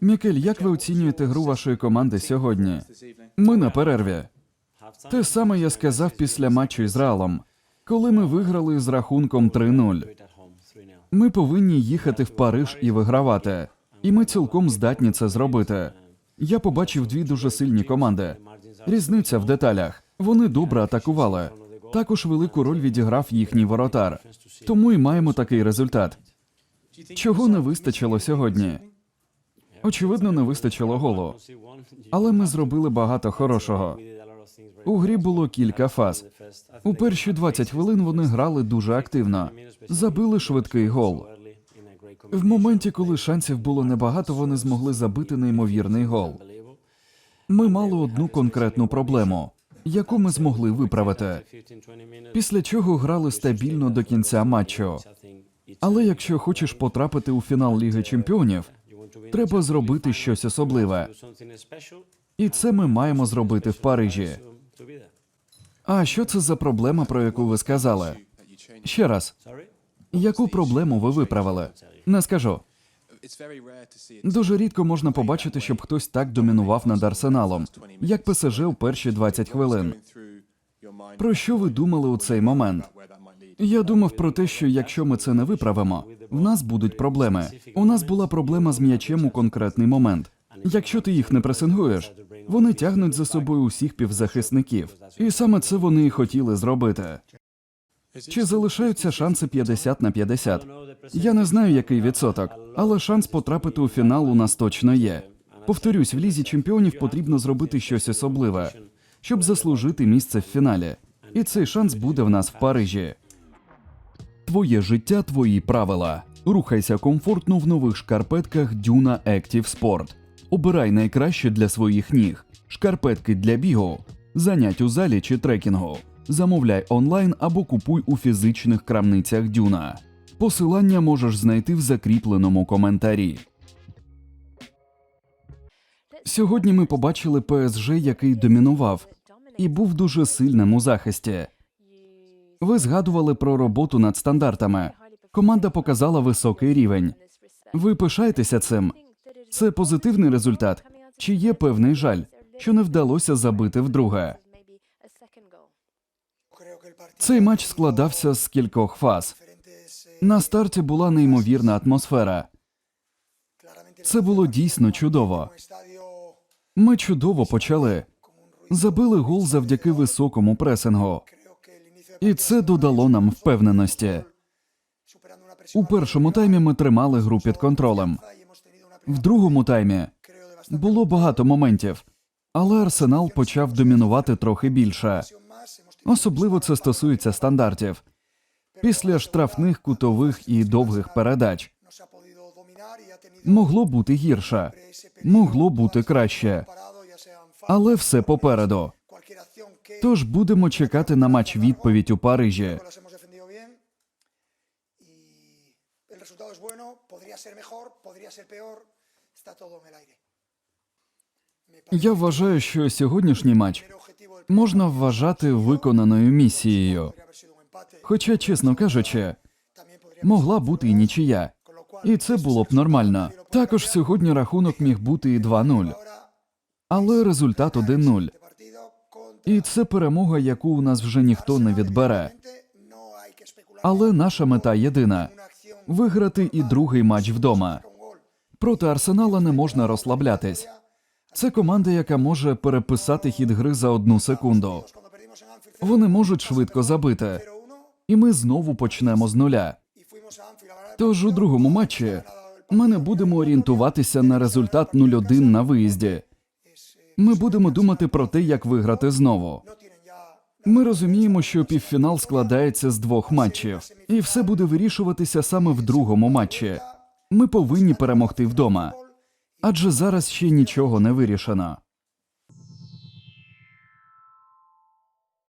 Мікель, як ви оцінюєте гру вашої команди сьогодні? Ми на перерві. Те саме я сказав після матчу із Реалом, коли ми виграли з рахунком 3-0. Ми повинні їхати в Париж і вигравати. І ми цілком здатні це зробити. Я побачив дві дуже сильні команди. Різниця в деталях. Вони добре атакували. Також велику роль відіграв їхній воротар. Тому і маємо такий результат. Чого не вистачило сьогодні? Очевидно, не вистачило голу. Але ми зробили багато хорошого. У грі було кілька фаз. У перші 20 хвилин вони грали дуже активно, забили швидкий гол. В моменті, коли шансів було небагато, вони змогли забити неймовірний гол. Ми мали одну конкретну проблему, яку ми змогли виправити. Після чого грали стабільно до кінця матчу. Але якщо хочеш потрапити у фінал Ліги Чемпіонів, треба зробити щось особливе. І це ми маємо зробити в Парижі. А що це за проблема, про яку ви сказали? Ще раз, яку проблему ви виправили? Не скажу. Дуже рідко можна побачити, щоб хтось так домінував над арсеналом, як ПСЖ у перші 20 хвилин. Про що ви думали у цей момент? Я думав про те, що якщо ми це не виправимо, в нас будуть проблеми. У нас була проблема з м'ячем у конкретний момент. Якщо ти їх не пресингуєш, вони тягнуть за собою усіх півзахисників, і саме це вони і хотіли зробити. Чи залишаються шанси 50 на 50? Я не знаю, який відсоток, але шанс потрапити у фінал у нас точно є. Повторюсь, в лізі чемпіонів потрібно зробити щось особливе, щоб заслужити місце в фіналі. І цей шанс буде в нас в Парижі. Твоє життя, твої правила. Рухайся комфортно в нових шкарпетках Duna Active Sport. Обирай найкраще для своїх ніг. Шкарпетки для бігу, занять у залі чи трекінгу. Замовляй онлайн або купуй у фізичних крамницях Дюна. Посилання можеш знайти в закріпленому коментарі. Сьогодні ми побачили ПСЖ, який домінував, і був дуже сильним у захисті. Ви згадували про роботу над стандартами. Команда показала високий рівень. Ви пишаєтеся цим? Це позитивний результат? Чи є певний жаль, що не вдалося забити вдруге? Цей матч складався з кількох фаз. На старті була неймовірна атмосфера. Це було дійсно чудово. Ми чудово почали. Забили гол завдяки високому пресингу. І це додало нам впевненості. У першому таймі ми тримали гру під контролем. В другому таймі було багато моментів, але Арсенал почав домінувати трохи більше. Особливо це стосується стандартів. Після штрафних кутових і довгих передач могло бути гірше, могло бути краще, але все попереду. Тож будемо чекати на матч відповідь у Парижі. Я вважаю, що сьогоднішній матч можна вважати виконаною місією. Хоча, чесно кажучи, могла бути і нічия, і це було б нормально. Також сьогодні рахунок міг бути і 2-0, але результат 1-0. І це перемога, яку у нас вже ніхто не відбере. Але наша мета єдина виграти і другий матч вдома. Проти Арсенала не можна розслаблятись. Це команда, яка може переписати хід гри за одну секунду. Вони можуть швидко забити, і ми знову почнемо з нуля. Тож у другому матчі ми не будемо орієнтуватися на результат 0-1 на виїзді. Ми будемо думати про те, як виграти знову. Ми розуміємо, що півфінал складається з двох матчів, і все буде вирішуватися саме в другому матчі. Ми повинні перемогти вдома, адже зараз ще нічого не вирішено.